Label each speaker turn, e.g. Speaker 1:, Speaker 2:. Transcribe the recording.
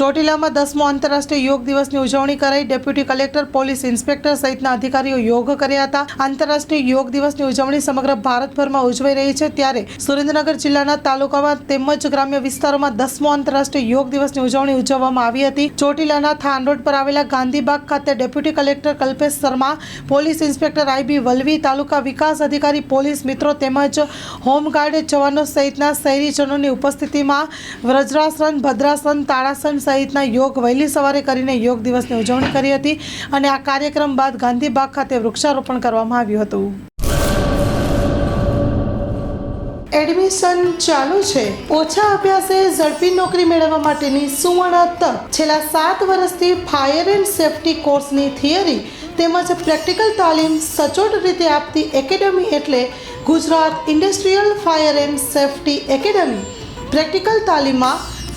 Speaker 1: ચોટીલામાં દસમો આંતરરાષ્ટ્રીય યોગ દિવસની ઉજવણી કરાઈ. ડેપ્યુટી કલેક્ટર, પોલીસ ઇન્સ્પેક્ટર સહિતના અધિકારીઓ યોગ કર્યા હતા. આંતરરાષ્ટ્રીય યોગ દિવસની ઉજવણી સમગ્ર ભારતભરમાં ઉજવાઈ રહી છે. ત્યારે સુરેન્દ્રનગર જિલ્લાના તાલુકામાં તેમજ ગ્રામ્ય વિસ્તારોમાં દસમો આંતરરાષ્ટ્રીય યોગ દિવસની ઉજવણી ઉજવવામાં આવી હતી. ચોટીલાના થાન રોડ પર આવેલા ગાંધીબાગ ખાતે deputy collector Kalpesh Sharma, police inspector IB Valvi, તાલુકા વિકાસ અધિકારી, પોલીસ મિત્રો તેમજ હોમગાર્ડ જવાનો સહિતના શહેરીજનોની ઉપસ્થિતિમાં વ્રજરાસન, ભદ્રાસન, તાળાસન સહિતના યોગ વહેલી સવારે કરીને યોગ દિવસની ઉજવણી કરી હતી અને આ કાર્યક્રમ બાદ ગાંધીબાગ ખાતે વૃક્ષારોપણ કરવામાં આવ્યું હતું. એડમિશન ચાલુ છે. ઓછા અભ્યાસે ઝડપી નોકરી મેળવવા માટેની સુવર્ણ તક. છેલ્લા સાત વર્ષથી ફાયર એન્ડ સેફટી કોર્સની થિયરી તેમજ પ્રેક્ટિકલ તાલીમ સચોટ રીતે આપતી એકેડમી એટલે Gujarat industrial fire and safety academy. Practical તાલીમમાં